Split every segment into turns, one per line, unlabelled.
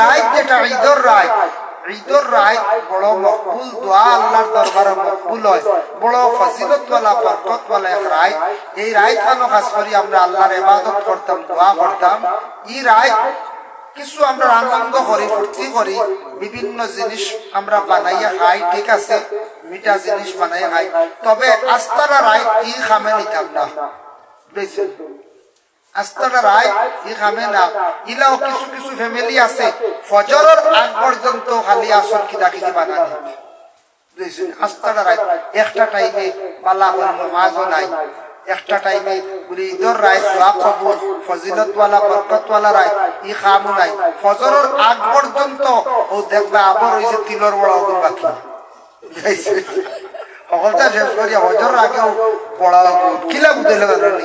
রায় যেটা ঈদর রায় ঈদর রায় বড় মকবুল, দোয়া আল্লাহর দরবারে মকবুল হয়। বড় ফজিলতওয়ালা, বরকতওয়ালা এক রায় এই রায় খানো খাস আমরা আল্লাহর করতাম, দোয়া করতাম। এই রায় কিছু আমরা আনন্দ করি, ফুর্তি করি। বিভিন্ন জিনিস আমরা বানাইয়া খাই, ঠিক আছে? মিঠা জিনিস বানাইয়া খাই। তবে আস্তারা রায় ই খামে নিতাম না। আস্তাটা রায় ই খামে না ইলাও কিছু কিছু ফ্যামিলি আছে ফজরের আগ পর্যন্ত খালি আসর কিনা কিনি বানানি আস্তাটা রায় একটা টাইমে পালা হল নাই। একটা টাইমে ঈদর রায়, দোয়া কবুল, ফজিলতওয়ালা, বরকতওয়ালা রায় ই খামু নাই। ফজরের আগ পর্যন্ত ও দেখবে আবার হয়েছে তিলর বড় অগুর বাকি। সকলটা শেষ করি হজর আগেও পড়া কিলা বুঝলে জানি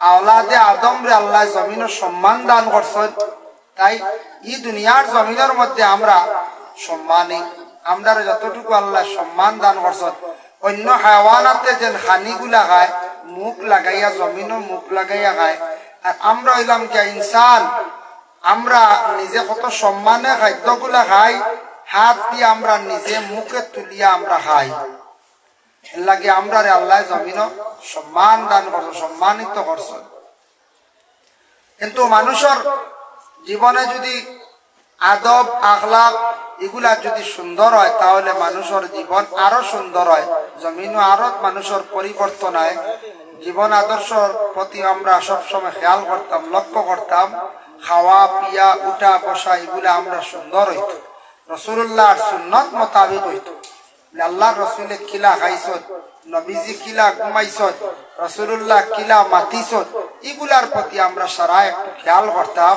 আওলাদে আদম রে আল্লাহ জমিনের সম্মান দান করছেন। তাই এই দুনিয়ার জমিনের মধ্যে আমরা সম্মানী। আমরা যতটুকু আল্লাহ সম্মান দান করছেন, অন্য হাওয়ানাতে যেন হানিগুলা খায় মুখ লাগাইয়া, জমিনও মুখ লাগাইয়া খায়। আর আমরা হইলাম যে ইনসান। আমরা নিজে কত সম্মানে খাদ্যগুলা খাই, হাত দিয়ে আমরা নিজে মুখে তুলিয়া আমরা খাই। লাগে আমরা রে আল্লাহ জমিন সম্মান দান করছ, সম্মানিত করছ। কিন্তু মানুষের জীবনে যদি আদব আখলাক এগুলা যদি সুন্দর হয়, তাহলে মানুষের জীবন আরও সুন্দর হয়। জমিনও আরও মানুষের পরিবর্তন হয়। জীবন আদর্শর প্রতি আমরা সবসময় খেয়াল করতাম, লক্ষ্য করতাম। খাওয়া, পিয়া, উঠা, বসা এগুলা আমরা সুন্দর হইত। রসুল্লাহর সুন্নত মোতাবিক হইত। আল্লাহ রসুলে কিলা খাইছত, নবীজি কিলা ঘুমাইছত রসুল্লাহ কিলা মাতিছত, এগুলার প্রতি আমরা সারা একটু খেয়াল করতাম।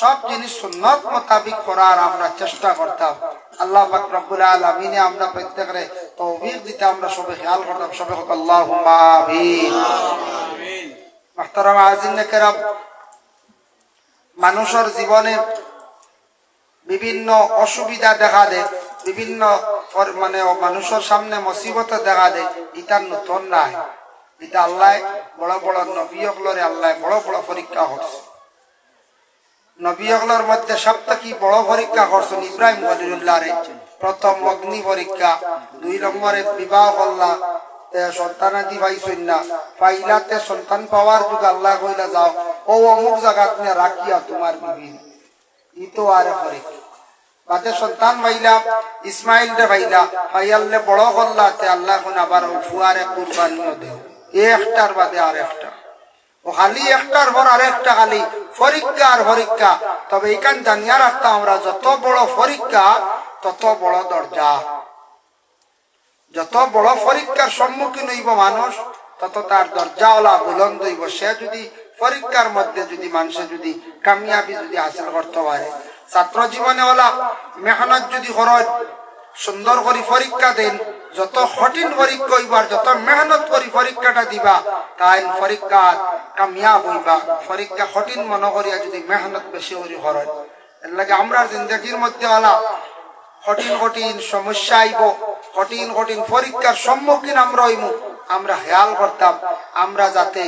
সব জিনিস সুন্নত মোতাবিক করার আমরা চেষ্টা করতাম। আল্লাহ পাক রব্বুল আলামিনে আমরা প্রত্যেকরে তৌফিক দিতে আমরা সবে খেয়াল করতাম, সবে হোক আল্লাহ মাহতারাম মানুষের জীবনে বিভিন্ন অসুবিধা দেখা দেয়, বিভিন্ন মানে মানুষের সামনে মুসিবত দেখা দেয় ইটার নতুন নাই এটা আল্লাহ বড় বড় নবী নবীসকলরে আল্লাহ বড় বড় পরীক্ষা করছে। নবী নবীসকলের মধ্যে সবথেকে বড় পরীক্ষা করছেন ইব্রাহিম খলিলুল্লাহ প্রথম অগ্নি পরীক্ষা, দুই নম্বরে বিবাহ করলা সন্তানাদি পাইছেন না। পাইলাতে সন্তান পাওয়ার যুগ আল্লাহ কইলা যাও, ও অমুক জায়গা রাখিয়া তোমার বিবি। ই তো আর পরীক্ষা। বাদে সন্তান ইসমাইল রে বড় করলা তে আল্লাহ আবার ফুয়ারে একটার বাদে আর একটা। আমরা, যত বড় পরীক্ষা তত বড় দরজা। যত বড় পরীক্ষার সম্মুখীন হইব মানুষ, তত তার দরজাওয়ালা বুলন্দ হইব। সে যদি পরীক্ষার মধ্যে যদি, মানুষে যদি কামিয়াবি যদি হাসিল করতে পারে। ছাত্র জীবনে ওলা মেহনত যদি করেন সুন্দর করে পরীক্ষা দেন, যত কঠিন পরীক্ষা হইবার যত মেহনত করি পরীক্ষাটা দিবা তাই পরীক্ষা কামিয়াব হইবা। পরীক্ষা কঠিন মনে করিয়া যদি মেহনত বেশি করি করেন এর লাগে আমরা জিন্দগির মধ্যে ওলা কঠিন কঠিন সমস্যা আইব কঠিন কঠিন পরীক্ষার সম্মুখীন আমরা হইমু, আমরা খেয়াল করতাম আমরা যাতে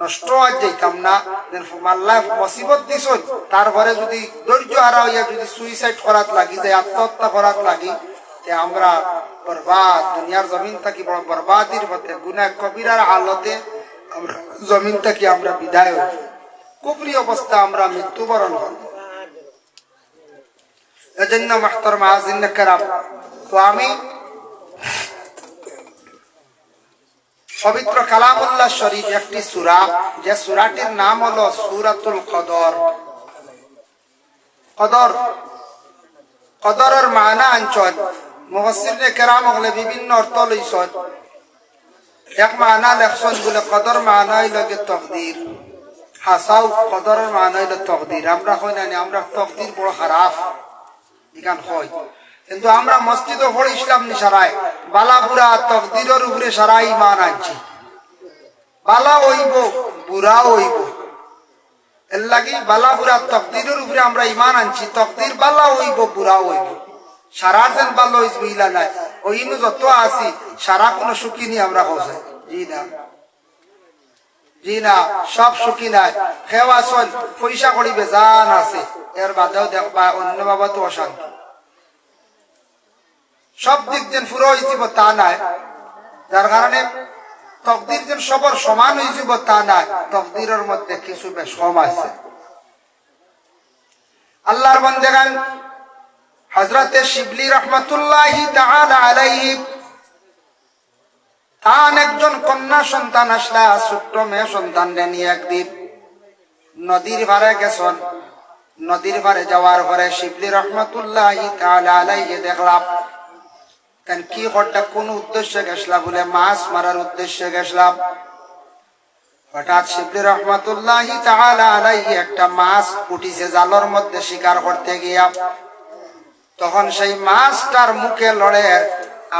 নষ্ট আর যাইতাম না আল্লাহ মুসিবত দিছ তারপরে যদি ধৈর্য হারা হইয়া যদি সুইসাইড করাত লাগি যায় আত্মহত্যা করাত লাগি, তে আমরা বরবাদ, দুনিয়ার জমিন থাকি বরবাদির মধ্যে গুনা কবিরার হালতে আমরা জমিন থাকি আমরা বিদায় হই। কুফরি অবস্থা আমরা মৃত্যুবরণ করব এজন্য মাহতর মাহাজিন কেরাম তো আমি পবিত্র কালামুল্লাহ শরীফ একটি সুরা, যে সুরাটির নাম হলো সুরাতুল কদর। কদর, কদরের মানা আঞ্চল। মুহসির কেরাম হলে বিভিন্ন অর্থ লইছন। এক মানা লেখছন বলে কদর মানা লগে তকদির। হাসাও, কদরের মানা হইল তকদির। আমরা কই না আমরা তকদির বড় খারাপ এখান হয় কিন্তু আমরা মসজিদ পড়ে ইসলাম নি সারাই তকদিরের উপরে সারা ইমান আনছি। বালা হইব, বুড়া হইব। এর বালা তকদিরের উপরে আমরা ইমান আনছি, তকদির বালা হইব, বুড়া হইব। সারার যেন বাল্য হইব ইলা নাই? ওই যত আছি সারা কোনো সুখী নি আমরা হোসে। জি না। জি না, সব সুখী নাই। খেওয়া পয়সা করি বেজান আছে। এর বাদেও দেখবা অন্য বাবা তো অশান্তি। সব দিক যেন পুরো হয়েছিল তা নাই। যার কারণে তকদির যেন সবর সমান হয়েছিল তা নাই। তকদিরের মধ্যে কিছু বেশ কম আছে। আল্লাহর বন্দেগান হজরতে শিবলি রহমতুল্লাহি আলাইহি তান একজন কন্যা সন্তান আসলা, ছোট্ট মেয়ে সন্তান নিয়ে একদিন নদীর ভারে গেছন। নদীর ভারে যাওয়ার পরে শিবলি রহমতুল্লাহি আলাইহি দেখলাম কি হঠাৎ কোন উদ্দেশ্যে গেছিলাম বলে মাছ মারার উদ্দেশ্যে গেছিলাম হঠাৎ শিবলি রহমতুল্লাহ একটা মাছ উঠিছে জালর মধ্যে শিকার করতে গিয়া। তখন সেই মাছটার মুখে লড়ে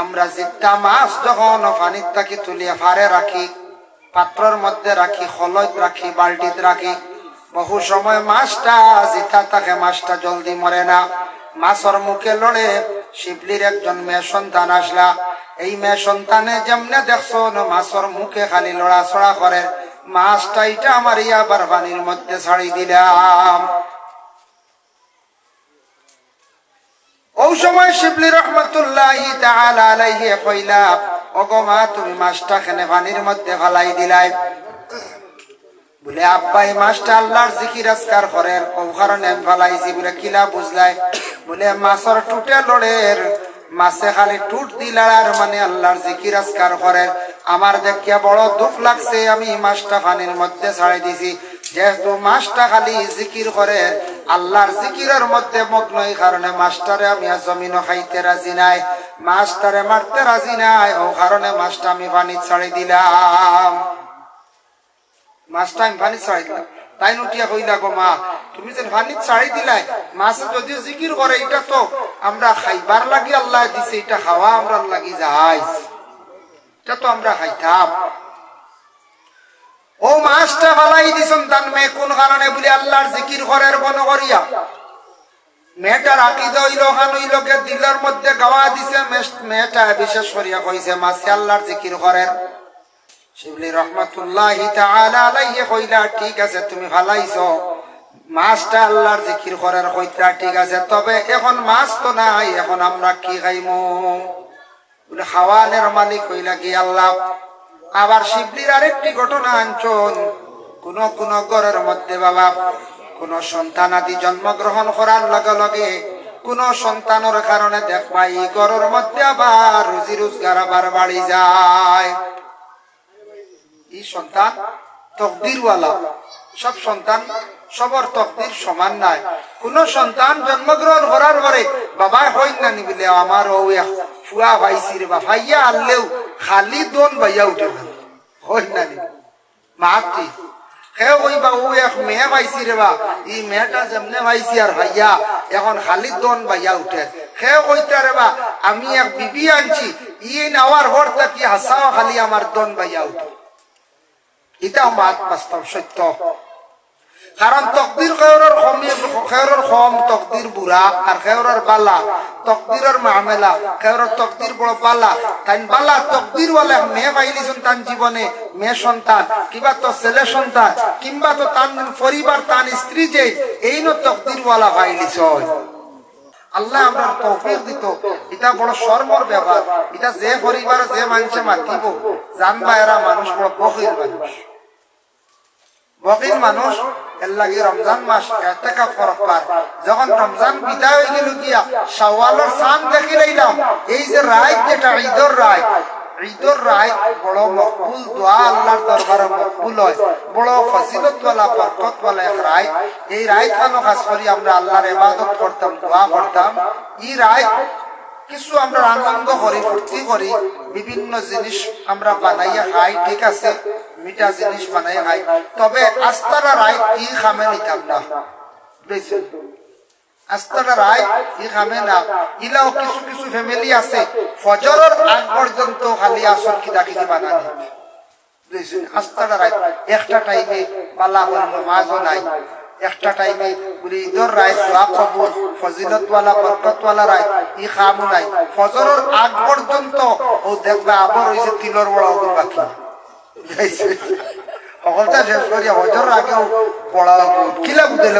আমরা জিত্তা মাছ যখন পানির তাকি তুলিয়া ফারে রাখি, পাত্রর মধ্যে রাখি হলত রাখি, বালতিত রাখি। বহু সময় মাছটা জিতা থাকে মাছটা জলদি মরে না। মাছর মুখে লড়ে শিবলির একজন মেয়ে সন্তান আসলা। এই মেয়ে সন্তানে যেমনে দেখছ না মাছর মুখে খালি লড়াছড়া করে। মাছটা এটা আমার ইয়াবার পানির মধ্যে ছাড়ি দিলাম। ওই সময় শিবলি রহমতুল্লাহ কইলা তুমি মাছটা খেনে পানির মধ্যে ফালাই দিলাই। বলে, আব্বাই, মাছটা আল্লাহর জিকির আজকার করেন। ও কারণে ফালাইছি বলে কিলা বুঝলাই? বলে, মাছর টুটে লড়ের, মাছে খালি টুট দিলার মানে আল্লাহর জিকির আজকার করেন আমার দেখিয়া বড় দুঃখ লাগছে, আমি মাছটা পানির মধ্যে ছাড়াই দিছি। যেহেতু মাছটা খালি জিকির করে আল্লাহর জিকিরের মধ্যে মগ্ন এই কারণে মাছটারে আমি আর জমিনও খাইতে রাজি নাই। মাছটারে মারতে রাজি নাই, ও কারণে মাছটা আমি পানি ছাড়ি দিলাম। মাছটা আমি পানি ছাড়ি দিলাম। তাই নুটিয়া কইলা গো মা, তুমি যে পানি ছাড়ি দিলাই। মাছ যদিও জিকির করে এটা তো আমরা খাইবার লাগি আল্লাহ দিছে এটা খাওয়া আমরা লাগি যাই এটা তো আমরা খাইতাম। ও মাছটা ফালাই দিছন তান মেয়ে কোন কারণে বলে আল্লাহর জিকির করার বন করিয়া। মেয়েটা রাখি দইল খান লোকের দিলের মধ্যে গাওয়া দিছে মেয়েটা বিশেষ করিয়া কইছে মাছে আল্লাহর জিকির করেন শিবলি রহমতুল্লাহ আলাইহি কইলা, ঠিক আছে, তুমি ফালাইছো। মাছটা আল্লাহর জিকির করার কইতা ঠিক আছে, তবে এখন মাছ তো নাই, এখন আমরা কি খাইমু? বলে, খাওয়ানের মালিক হইলা কি আল্লাহ? আবার শিবলির আরেকটি ঘটনা আনছন। কোন কোন ঘরের মধ্যে বাবা, কোন সন্তান আদি জন্মগ্রহণ করার লগে লগে, কোন সন্তানের কারণে দেখবা এই ঘরের মধ্যে আবার রুজি রোজগার আবার বাড়ি যায়। এই সন্তান তকদিরওয়ালা। সব সন্তান সবর তকদির সমান নাই। কোন সন্তান জন্মগ্রহণ করার পরে, বাবাই হই না নিবিলে আমার ও ফুয়া ভাইছি রে বা ভাইয়া আনলেও খালি দোন ভাইয়া উঠে না। হই না নি? মাতি হে ওই বা, ও এক মেয়ে পাইছি রে বা, এই মেয়েটা যেমনে পাইছি আর ভাইয়া, এখন খালি দন ভাইয়া উঠে। হে কইতা রে বা, আমি এক বিবি আনছি ইয়ে নেওয়ার হর তাকি হাসাও খালি আমার দন ভাইয়া উঠে। এটা মাত বাস্তব সত্য। কারণ তকদির খেয়রের খেয়রের কম তকদির বুড়া আর খেয়রের বালা তকদিরের মামেলা খেয়রের তকদির বড় বালা তাই বালা তকদির ওয়ালা মেয়ে পাইলিছেন তান জীবনে মেয়ে সন্তান, কিবা তো ছেলে সন্তান কিংবা তো তান পরিবার তান স্ত্রী যে এই ন তকদির ওয়ালা পাইলিছ আল্লাহ আমরা তৌফিক দিত। এটা বড় শর্মর ব্যাপার। এটা যে পরিবার, যে মানুষে মাতিব, জানবা এরা মানুষ বড় বহির মানুষ। বকির মানুষ, এর লাগে রমজান মাস এতেকা ফরক পার যখন রমজান বিদায় হয়ে গেল গিয়া, শাওয়ালের সান দেখি লইলাম এই যে রায় যেটা, ঈদর রায় ঈদর রায় বড় মকবুল, দোয়া আল্লাহর দরবারে মকবুল হয়। বড় ফজিলত ওয়ালা বরকত ওয়ালা এক রায়। এই রায় খানো খাস করি আমরা আল্লাহর ইবাদত করতাম, দোয়া করতাম। এই রায় কিছু আমরা আনন্দ করি, ফুর্তি করি। বিভিন্ন জিনিস আমরা বানাইয়া খাই, ঠিক আছে? মিঠা জিনিস বানাই খাই। তবে আস্তারা রায় কি খামে নিতাম না। আস্তাটা রায়, ই খামে না ইলাও কিছু কিছু ফ্যামিলি আছে, ফজরের আগ পর্যন্ত খালি আসর কি ডাকি দিবা না আস্তাটা রায়, একটা টাইমে পালা হল নাই। একটা টাইমে বলি, ঈদর রায় দোয়া কবুল, ফজিলতওয়ালা, বরকতওয়ালা রায়, ই নাই। ফজরের আগ পর্যন্ত ও দেখবা আবার হইছে তিলর বড় অগুল বাকি। সকলটা শেষ করিয়া হজর আগেও পড়া কিলা বুঝলে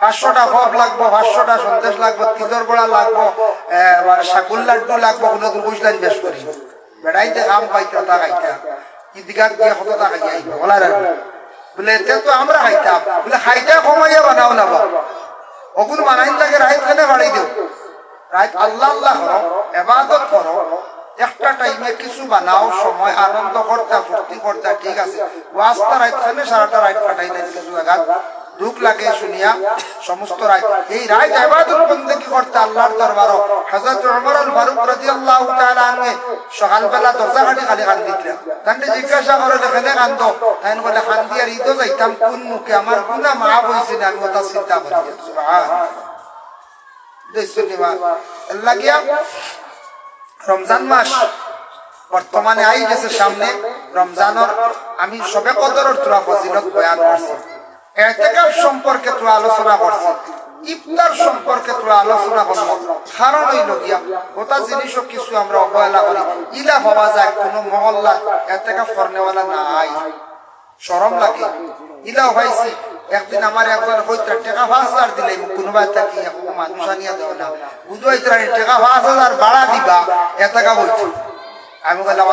পাঁচশোটা ফব লাগবো, পাঁচশোটা সন্দেশ লাগবো তিলর বড়া লাগবো সাগুল লাড্ডু লাগবো কোনোদিন কইসলেন বেশ করি। বেড়াইতে কাম পাইতে, তা খাইতা। ঈদগার দিয়ে কত টাকা আইব বলা বলে এতে তো আমরা খাইতাম। বলে, খাইতে কমাইয়া বানাও না বাবা অগুন বানাইন লাগে, রাইত খানে বাড়াই দেও? রাইত, আল্লাহ আল্লাহ করো, এবাদত করো। একটা টাইমে কিছু বানাও, সময়, আনন্দ করতে, ফুর্তি করতে, ঠিক আছে। ওয়াস্তা রাইত খানে সারাটা রাইত কাটাই নাই কিছু জায়গা দুঃখ লাগে শুনিয়া সমস্ত রায়। এই রায় ইবাদত বন্দেগি করতে আল্লাহর দরবার হযরত ওমর আল ফারুক রাদিয়াল্লাহু তাআলা সকালবেলা দরজা খালি জিজ্ঞাসা করে কান্দ তাই বলে যাইতাম, কোন মুখে? আমার গুনাহ মাফ হইছে না, আমি চিন্তা করি রমজান মাস বর্তমানে আই গেছে সামনে। রমজানের আমি সবে কদরের তোরা ফজিলত বয়ান করছি। সম্পর্কে তো আলোচনা করছি। ইফতার সম্পর্কে তো আলোচনা করব। কারণ হইল গিয়া ওটা জিনিসও কিছু আমরা অবহেলা করি। ইলা ভাবা যায়, কোনো মহল্লা এতেকাপ করনেওয়ালা নাই। সরম লাগে। ইলা ভাইছি একদিন আমার একজন হইতার টাকা পাঁচ হাজার দিলে, কোনোবা থাকি মানুষ আনিয়া দেও না। বুঝবাই টাকা পাঁচ হাজার ভাড়া দিবা এ টাকা বলছি আমি বললাম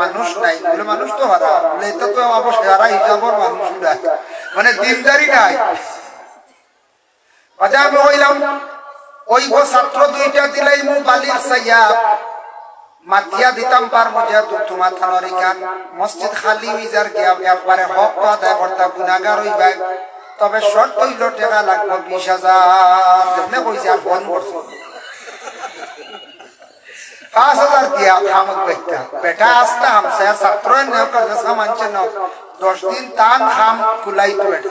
মানুষ নাই, বলে মানুষ তো হারা তো মানুষ নাই মানে দিনদারি নাই। আচ্ছা আমি হইলাম ওই ছাত্র দুইটা দিলাই মু বালির সাইয়া মাতিয়া দিতাম পার মজা তো তোমার থানোর ইকান মসজিদ খালি হই যার গিয়া একবারে হক আদায় করতা গুনাগার হইবা তবে শর্ত হইল টাকা লাগবে বিশ হাজার। কইছে, আর ফোন করছ। পাঁচ হাজার দিয়া খামক বেটা বেটা আসতা হামসে ছাত্র নেওয়ার জেসা মানছে না। দশ দিন তান খাম, কুলাই তো বেটা।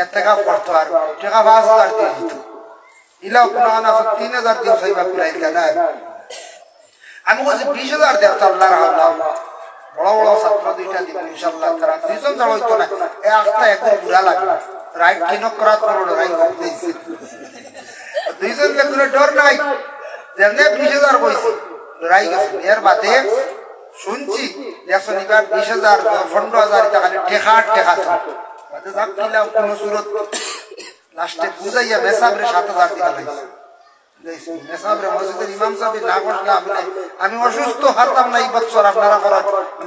এর টাকা পড়তো আর টাকা পাঁচ হাজার দিয়ে দিত। ইলাও কোনো না তিন হাজার দিয়ে সাইবা কুলাই না। আমি বলছি, বিশ হাজার দেব তো আল্লাহর আল্লাহ বড় বড় ছাত্র দুইটা দিব ইনশাল্লাহ তারা। দুইজন যারা হইতো না। এ আস্তা একদম বুড়া লাগবে। রাইট কিনক করার পর রাইট দুইজন কোনো ডর নাই। যেমনি বিশ হাজার কইছি লড়াই গেছে। এর বাদে শুনছি দেখছেন এবার বিশ হাজার পনেরো হাজার টাকা টেকা বাদে যাক কোন সুরত লাস্টে বুঝাইয়া মেসাবরে সাত হাজার টাকা লাগছে। আমি অসুস্থ হারতাম না এই বছর আপনারা করার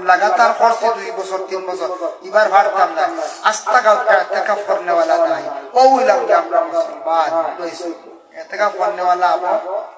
লাগাতার খরচে দুই বছর তিন বছর এবার হারতাম না আস্তা গাঁও ফরনেওয়ালা নাই। ও উইলাম আমরা মুসলমান এতেকা ফরনেওয়ালা আবো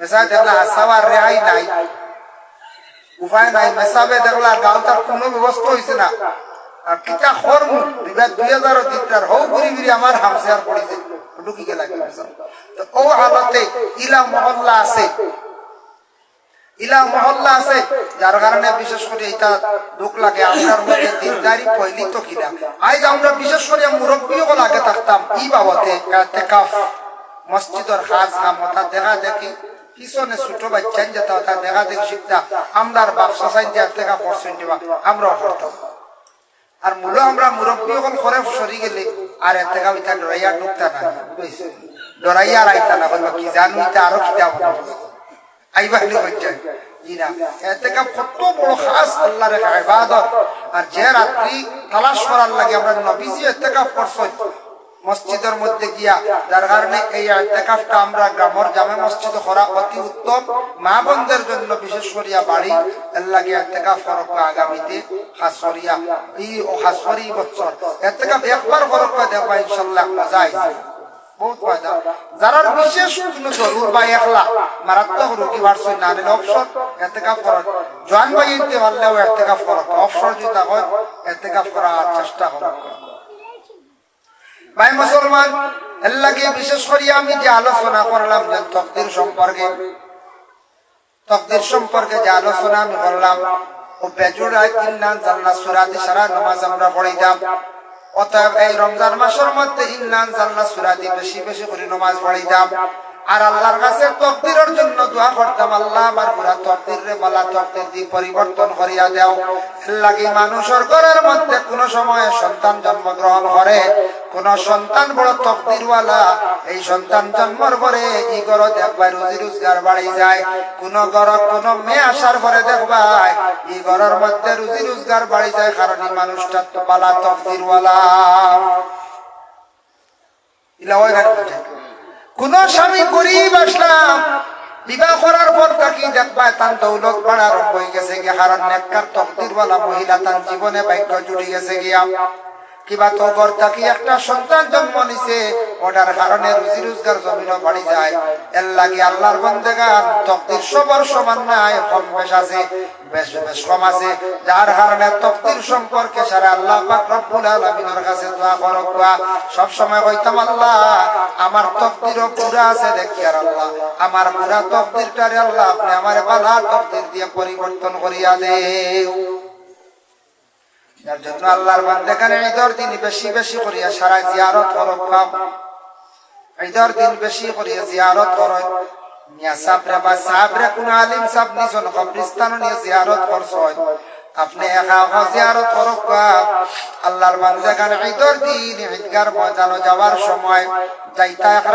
মেসা দেখলা আসাবার রেহাই নাই উপায় নাই মেসাবে দেখলা তার ব্যবস্থা হয়েছে না আর দুই হাজার দিকটার হৌ ঘুরি ঘুরি আমার ঢুকি গেলা তো ও হালতে ইলা মহল্লা আছে ইলা মহল্লা আছে যার কারণে বিশেষ করে এটা দুঃখ লাগে আপনার মধ্যে দিনদারি ফৈলিত কিনা আজ আমরা বিশেষ করে মুরব্বীও লাগে থাকতাম ই বাবতে মসজিদের খাস কামতা দেখা দেখি পিছনে ছোট বাচ্চা যেতে তা দেখা দেখি শিখতা। আমরার ব্যবসা সাইন যে টাকা পার্সেন্ট দিবা আমরাও করতাম আর মূল আমরা মুরব্বী হল করে সরি গেলে, আর এত টাকা ওইটা রইয়া ঢুকতা না ডরাইয়া আর আইতা না বলব কি জানো ইতা আরও কত বড় খাস আল্লাহর ইবাদত। আর যে রাত্রি তালাশ করার লাগে, আমরা নবীজি এতেকাফ করছেন মসজিদের মধ্যে গিয়া, যার কারণে এই এতেকাফটা আমরা গ্রামের জামে মসজিদে করা অতি উত্তম। মা বোনদের জন্য বিশেষ করিয়া বাড়ি। লাগে এতেকাফ করক আগামীতে হাসরিয়া এই হাসরি বছর। এতেকাফ একবার করক দেখবা ইনশাল্লাহ মজা বহুত বিশেষ এতেকাফ চেষ্টা করক ভাই মুসলমান লাগে বিশেষ করে আমি যে আলোচনা করলাম যে তক্তির সম্পর্কে, তকদির সম্পর্কে যে আলোচনা আমি করলাম, ও বেজুড়ায় তিন নান জান্নাত সুরাদি সারা নামাজ আমরা পড়িতাম অতএব এই রমজান মাসের মধ্যে ইন্নান জাল্লা সুরাদি বেশি বেশি করে নামাজ পড়িতাম আর আল্লাহর কাছে তকদিরের জন্য দোয়া করতাম, আল্লাহ, আমার পুরা তকদির রে বলা তকদির দি পরিবর্তন করিয়া দেও লাগি মানুষের ঘরের মধ্যে কোন সময় সন্তান জন্মগ্রহণ করে, কোন সন্তান বড় তকদিরওয়ালা, এই সন্তান জন্মর পরে ই ঘর দেখবা রুজি রোজগার বাড়ি যায় কোন ঘর কোন মেয়ে আসার পরে দেখবা এই ঘরের মধ্যে রুজি রোজগার বাড়ি যায়, কারণ এই মানুষটা তো বালা তকদিরওয়ালা ইলা ওই বুঝে। কোন স্বামী গরিব আসলাম, বিবাহ করার পর তাকে দেখবা তার দৌলত বাড়া আরম্ভ হয়ে গেছে গিয়া কারণ নেককার তকদিরওয়ালা মহিলা তার জীবনে বাক্য জুড়ে গেছে গিয়া। কিবা সম্পর্কে সারা আল্লাহ কাছে সব সময় কইতাম, আল্লাহ, আমার তকদিরও পুরা আছে দেখি আর আল্লাহ। আমার পুরা তকদিরটারে আল্লাহ, আপনি আমার বালা তকদির দিয়ে পরিবর্তন করিয়া দেও। যার জন্য আল্লাহর বান্দেখানে ঈদর দিন বেশি বেশি করিয়া সারা জিয়ারত করো খাম ঈদর দিন বেশি করিয়া জিয়ারত করো নিয়া সাবরে বা সাবরে কোন আলিম সাব নিজন কবরিস্তান নিয়ে জিয়ারত করছ। আপনি আল্লাহর ঈদর দিন, ঈদগার ময়দানে যাওয়ার সময় যাইতা এক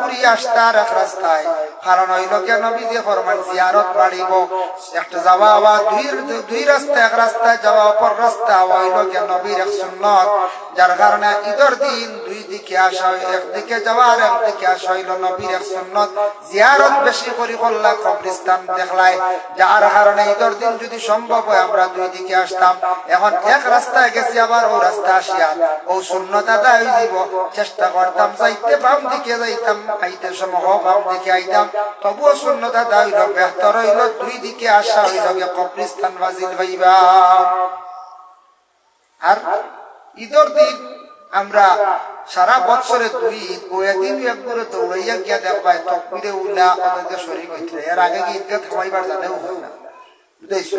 ঘুরি আসতা আর এক রাস্তায়। কারণ যে ফরমান জিয়ারত বাড়িব। একটা যাওয়া আবার দুই দুই রাস্তা, এক রাস্তায় যাওয়া, অপর রাস্তা কে নবীর এক সুন্নত। যার কারণে ঈদের দিন দুই দিকে আসা একদিকে যাওয়া একদিকে আসা হইল নবীর এক সুন্নত। জিয়ারত বেশি করি করলা কবরিস্তান যার কারণে ঈদের দিন যদি সম্ভব হয়, আমরা দুই দিকে আসতাম। এখন এক রাস্তায় গেছি, আবার ও রাস্তা আসিয়া ও শূন্যত আদায় দিব চেষ্টা করতাম, যাইতে বাম দিকে যাইতাম, আইতে সময় বাম দিকে আইতাম। তবুও শূন্যত হইল, বেহতর হইল দুই দিকে আসা হইল কবরিস্তান বাজিল হইবা। আর ঈদের দিন আমরা সারা বছরে দুই ঈদ, ও একদিন একবারে দৌড়াইয়া গিয়া দেখবাই তকবিরে উল্লা ওদেরকে শরীর হইতে। এর আগে কি ঈদকে থামাইবার জানেও হয় না? বুঝাইছো?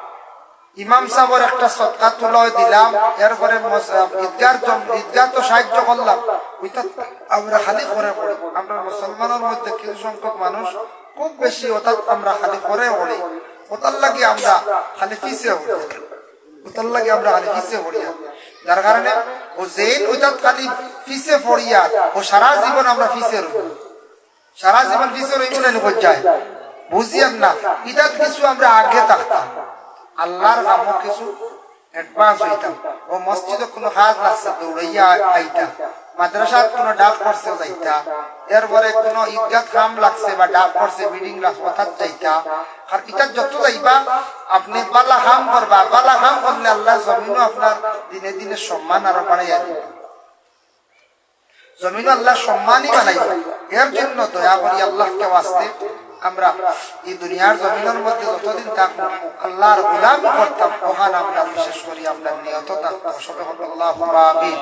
ইমাম সাহেবের একটা সৎকা তুলো দিলাম, এরপরে ঈদগার ঈদগার তো সাহায্য করলাম। ওইটা আমরা খালি করে পড়ি। আমরা মুসলমানের মধ্যে কিছু সংখ্যক মানুষ খুব বেশি, অর্থাৎ আমরা খালি করে পড়ি। ওটার লাগে আমরা খালি পিছিয়ে পড়ি। ওটার লাগে আমরা খালি পিছিয়ে পড়ি। যার কারণে ও যেন ওইটাত খালি পিছিয়ে পড়িয়া ও সারা জীবন আমরা পিছিয়ে রইব। সারা জীবন পিছিয়ে রইব না নিখোঁজ যায় বুঝিয়ান না ইটাত কিছু আমরা আগে থাকতাম। আল্লাহর কামও কিছু অ্যাডভান্স হইতাম। ও মসজিদে কোনো কাজ লাগছে দৌড়াইয়া আইতাম। মাদ্রাসাত কোনো ডাক করছে যাইতা। এরপরে কোনো ঈদগাহ কাম লাগছে বা ডাক করছে মিটিং লাগছে যাইতা। আর এটা যত যাইবা, আপনি বালা কাম করবা। বালা কাম করলে আল্লাহ জমিনও আপনার দিনে দিনে সম্মান আরও বাড়াইয়া দিবে। জমিন আল্লাহ সম্মানই বানাইবে এর জন্য দয়া করি আল্লাহকে আসতে আমরা এই দুনিয়ার জমিনের মধ্যে যতদিন থাকব, আল্লাহর গুলাম করতাম ওখানে আমরা, বিশেষ করি আমরা নিহত থাকতাম সবে আল্লাহ আমিন।